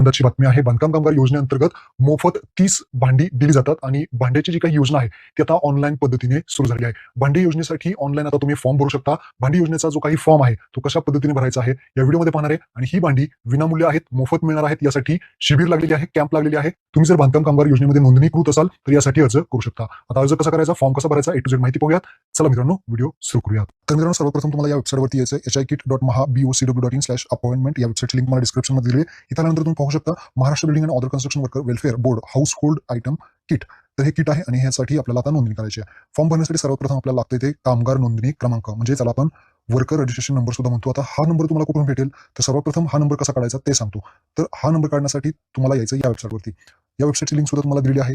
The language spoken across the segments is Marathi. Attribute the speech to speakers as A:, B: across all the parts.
A: आनंदाची बातमी आहे. बांधकाम कामगार योजनेअंतर्गत मोफत तीस भांडी दिली जातात आणि भांड्याची जी काही योजना आहे ती आता ऑनलाईन पद्धतीने सुरू झाली आहे. भांडी योजनेसाठी ऑनलाईन आता तुम्ही फॉर्म भरू शकता. भांडी योजनेचा जो काही फॉर्म आहे तो कशा पद्धतीने भरायचा आहे या व्हिडिओमध्ये पाहणार आहे. आणि ही भांडी विनामूल्य आहेत मोफत मिळणार आहेत यासाठी शिबिर लागलेली आहे कॅम्प लागलेली आहे. तुम्ही जर बांधकाम कामगार योजनेमध्ये नोंदणीकृत असाल तर यासाठी अर्ज करू शकता. आता अर्ज कसा करायचा फॉर्म कसा भरायचा ए टू झेड माहिती पाहूयात. चला मित्रांनो व्हिडिओ सुरू करूयात. तर मित्रांनो सर्वप्रथम तुम्हाला या वेबसाईटवरती यायचं H I kit dot Maha B O C W dot in slash appointment या वेबसाईटची लिंक मला डिस्क्रिप्शनमध्ये दिली आहे. इथं तुम्ही पाहू शकता Maharashtra building and other construction worker welfare board household item kit तर हे किट आहे आणि ह्यासाठी आपल्याला आता नोंदणी करायची आहे. फॉर्म भरण्यासाठी सर्वप्रथम आपल्याला लागते ते कामगार नोंदणी क्रमांक. म्हणजे त्याला आपण वर्कर रजिस्ट्रेशन नंबर सुद्धा म्हणतो. आता हा नंबर तुम्हाला कुठून भेटेल? तर सर्वप्रथम हा नंबर कसा काढायचा ते सांगतो. तर हा नंबर काढण्यासाठी तुम्हाला यायचं या वेबसाईटवरती या वेबसाईटची लिंक सुद्धा तुम्हाला दिली आहे.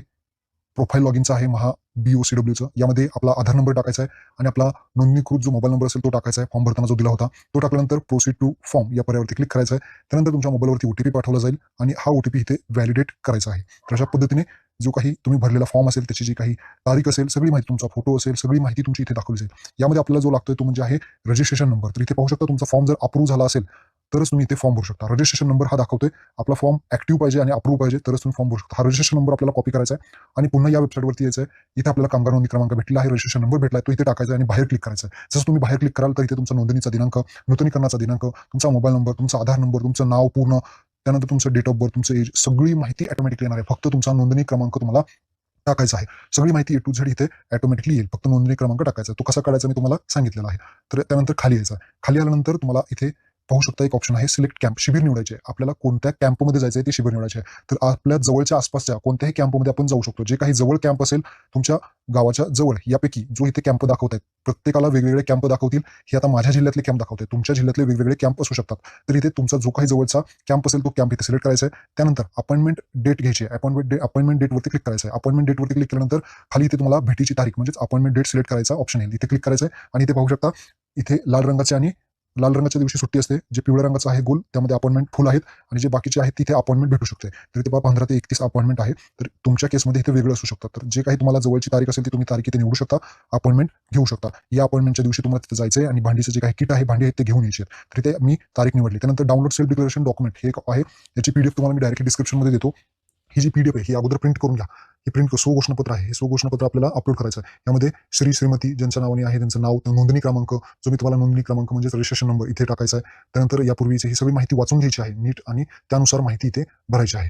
A: प्रोफाईल लॉगिनचा आहे महा बी ओ सी डब्ल्यूचं यामध्ये आपला आधार नंबर टाकायचा आहे आणि आपला नोंदणीकृत जो मोबाईल नंबर असेल तो टाकायचा आहे. फॉर्म भरताना जो दिला होता तो टाकल्यानंतर प्रोसीड टू फॉर्म या पर्यावरती क्लिक करायचा आहे. त्यानंतर तुमच्या मोबाईलवरती ओटीपी पाठवला जाईल आणि हा ओटीपी इथे व्हॅलिडेट करायचा आहे. तर अशा पद्धतीने जो काही तुम्ही भरलेला फॉर्म असेल त्याची जी काही तारीख असेल सगळी माहिती तुमचा फोटो असेल सगळी माहिती तुमची इथे दाखवली जाईल. यामध्ये आपल्याला जो लागतोय तो म्हणजे आहे रजिस्ट्रेशन नंबर तर इथे पाहू शकता तुमचा फॉर्म जर अप्रूव्ह झाला असेल तरच तुम्ही इथे फॉर्म भरू शकता. रजिस्ट्रेशन नंबर हा दाखवतोय. आपला फॉर्म ऍक्टिव्ह पाहिजे आणि अप्रूव्ह पाहिजे तरच तुम्ही फॉर्म भरू शकता. हा रजिस्ट्रेशन नंबर आपल्याला कॉपी करायचा आहे आणि पुन्हा या वेबसाईटवरती यायचं आहे. इथे आपल्याला कामगार नोंदणी क्रमांक भेटला आहे रजिस्ट्रेशन नंबर भेटला आहे तो इथे टाकायचा आणि बाहेर क्लिक करायचं आहे. जसं तुम्ही बाहेर क्लिक कराल तर इथे तुमचा नोंदणीचा दिनांक नूतनीकरणाचा दिनांक तुमचा मोबाईल नंबर तुमचा आधार नंबर तुमचं नाव पूर्ण त्यानंतर तुमचं डेट ऑफ बर्थ तुमचं एज सगळी माहिती ऑटोमॅटिकली येणार आहे. फक्त तुमचा नोंदणी क्रमांक तुम्हाला टाकायचा आहे. सगळी माहिती ए टू झेड इथे ऑटोमॅटिकली येईल. फक्त नोंदणी क्रमांक टाकायचा तो कसा काढायचा मी तुम्हाला सांगितलेला आहे. तर त्यानंतर खाली यायचा आहे. खाली आल्यानंतर तुम्हाला इथे पाहू शकता एक ऑप्शन आहे सिलेक्ट कॅम्प शिबिर निवडायचे. आपल्याला कोणत्या कॅम्पमध्ये जायचं आहे ते शिबिर निवडायचे. आहे तर आपल्या जवळच्या आसपासच्या कोणत्याही कॅम्पमध्ये आपण जाऊ शकतो. जे काही जवळ कॅम्प असेल तुमच्या गावाच्या जवळ यापैकी जो इथे कॅम्प दाखवत आहेत प्रत्येकाला वेगवेगळे कॅम्प दाखवतील. हे आता माझ्या जिल्ह्यातले कॅम्प दाखवते तुमच्या जिल्ह्यातले वेगवेगळे कॅम्प असू शकतात. तर इथे तुमचा जो काही जवळचा कॅम्प असेल तो कॅम्प इथे सिलेक्ट करायचा आहे त्यानंतर अपॉइंटमेंट डेट घ्यायची. आहे अपॉइंटमेंट डेट अपॉइंटमेंट डेटवरती क्लिक करायचं आहे अपॉइंटमेंट डेटवरती क्लिक केल्यानंतर खाली इथे तुम्हाला भेटीची तारीख म्हणजेच अपॉइंटमेंट डेट सिलेक्ट करायचा ऑप्शन येईल इथे क्लिक करायचं आहे आणि इथे पाहू शकता इथे लाल रंगाचे आणि लाल रंगाच्या दिवशी सुट्टी असते जे पिवळ्या रंगाचं आहे गोल त्यामध्ये अपॉइंटमेंट फुल आहेत आणि जे बाकीचे आहेत तिथे अपॉइंटमेंट भेटू शकते. तर ते बाबा पंधरा ते एकतीस अपॉइंटमेंट आहे. तर तुमच्या केसमध्ये इथे वेगळं असू शकतात तर जे काही तुम्हाला जवळची तारीख असेल ती तुम्ही तारीख इथे निवडू शकता अपॉइंटमेंट घेऊ शकता. या अपॉइंटमेंटच्या दिवशी तुम्हाला तिथे जायचं आहे आणि भांडीचं जे काही किट आहे भांडी आहेत ते घेऊन यायचे तर ते मी तारीख निवडली. त्यानंतर डाउनलोड सेल्फ डिक्लेरेशन डॉक्युमेंट हे एक आहे. याची पीडीएफ तुम्हाला मी डायरेक्ट डिस्क्रिप्शनमध्ये देतो. ही जी पीडीएफ आहे ही अगोदर प्रिंट करून घ्या. ही प्रिंट सो घोषणापत्र आहे. हे सो घोषणापत्र आपल्याला अपलोड करायचं आहे. यामध्ये श्री श्रीमती ज्यांच्या नावाने आहे त्यांचं नाव नोंदणी क्रमांक जो मी तुम्हाला नोंदणी क्रमांक म्हणजे रजिस्ट्रेशन नंबर इथे टाकायचा आहे त्यानंतर यापूर्वीची ही सगळी माहिती वाचून घ्यायची आहे नीट आणि त्यानुसार माहिती इथे भरायची आहे.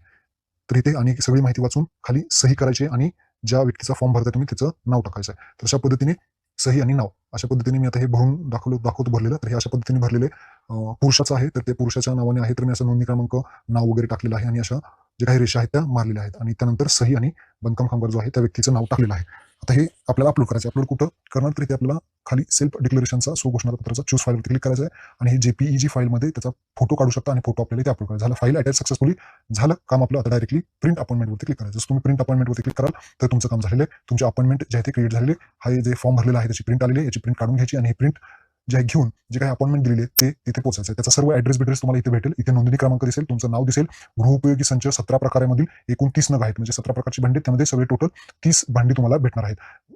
A: तर इथे आणि सगळी माहिती वाचून खाली सही करायची आणि ज्या व्यक्तीचा फॉर्म भरता तुम्ही त्याचं नाव टाकायचं आहे. तर अशा पद्धतीने सही आणि नाव अशा पद्धतीने मी आता हे भरून दाखवलं दाखवतो भरलेलं तर हे अशा पद्धतीने भरलेले पुरुषाचं आहे तर ते पुरुषाच्या नावाने आहे तर मी असं नोंदणी क्रमांक नाव वगैरे टाकलेलं आहे आणि अशा जे काही रेषा आहेत त्या मारलेल्या आहेत. आणि त्यानंतर सही आणि बांधकाम कामगार जो आहे त्या व्यक्तीचं नाव टाकलेलं आहे. आता हे आपल्याला अपलोड करायचं अपलोड कुठं? करणार तरी ते आपल्याला खाली सेल्फ डिक्लेरेशनचा सुघोषणापत्राचा चूज फाईलवर क्लिक करायचं आहे. आणि हे जेपीईजी फाईलमध्ये त्याचा फोटो काढू शकता आणि फोटो आपल्याला ते अपलोड करायचा झालं. फाईल अटॅच सक्सेसफुली झालं. काम आपलं आता डायरेक्टली प्रिंट अपॉइंटमेंटवरती क्लिक करायचं जसं तुम्ही प्रिंट अपॉइंटमेंटवरती क्लिक कराल तर तुमचं काम झालेलं आहे. तुमचे अपॉइंटमेंट जे आहे ते क्रिएट झालेले हा हे जे फॉर्म भरलेला आहे त्याची प्रिंट आलेली याची प्रिंट काढून घ्यायची आणि हे प्रिंट जे घेऊन जे काही अपॉइंटमेंट दिलेले ते तिथे पोहोचायचं आहे. त्याचा सर्व ॲड्रेस बिड्रेस तुम्हाला इथे भेटेल. इथे नोंदणी क्रमांक दिसेल तुमचं नाव दिसेल गृहोपयोगी संच सतरा प्रकारामधील एकूण तीस नग आहेत. म्हणजे सतरा प्रकारची भांडी आहेत. त्यामध्ये सगळे टोटल तीस भांडी तुम्हाला भेटणार आहेत.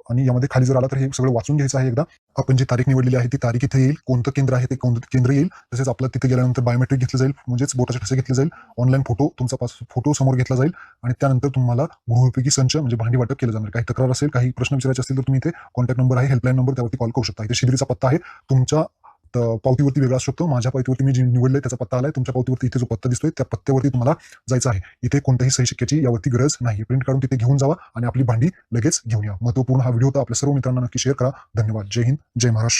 A: आणि यामध्ये खाली जर आला तर हे सगळं वाचून घ्यायचं आहे एकदा. आपण जी तारीख निवडलेली आहे ती तारीख इथे येईल. कोणतं केंद्र आहे ते कोणतं केंद्र येईल. तसेच आपलं तिथे गेल्यानंतर बायोमेट्रिक घेतलं जाईल. म्हणजेच बोटाचे ठसे घेतले जाईल. ऑनलाईन फोटो तुमचा पास फोटो समोर घेतला जाईल. आणि त्यानंतर तुम्हाला गृहोपयोगी संच म्हणजे भांडी वाटप केलं जाणार. काही तक्रार असेल काही प्रश्न विचारायचे असतील तर तुम्ही इथे कॉन्टॅक्ट नंबर आहे हेल्पलाईन नंबर त्यावरती कॉल करू शकता. इथे शिबिरीचा पत्ता आहे. तुमच्या पावतीवरती वेगळा शकतो. माझ्या पावतीवरती मी जी निवडले त्याचा पत्ता आलाय. तुमच्या पावतीवरती इथे जो पत्ता दिसतोय त्या पत्त्यावरती तुम्हाला जायचं आहे. इथे कोणत्याही सही शिक्क्याची यावरती गरज नाही. प्रिंट काढून तिथे घेऊन जावा आणि आपली भांडी लगेच घेऊन या. महत्त्वपूर्ण हा व्हिडिओ होता. आपल्या सर्व मित्रांना नक्की शेअर करा. धन्यवाद. जय हिंद. जय महाराष्ट्र.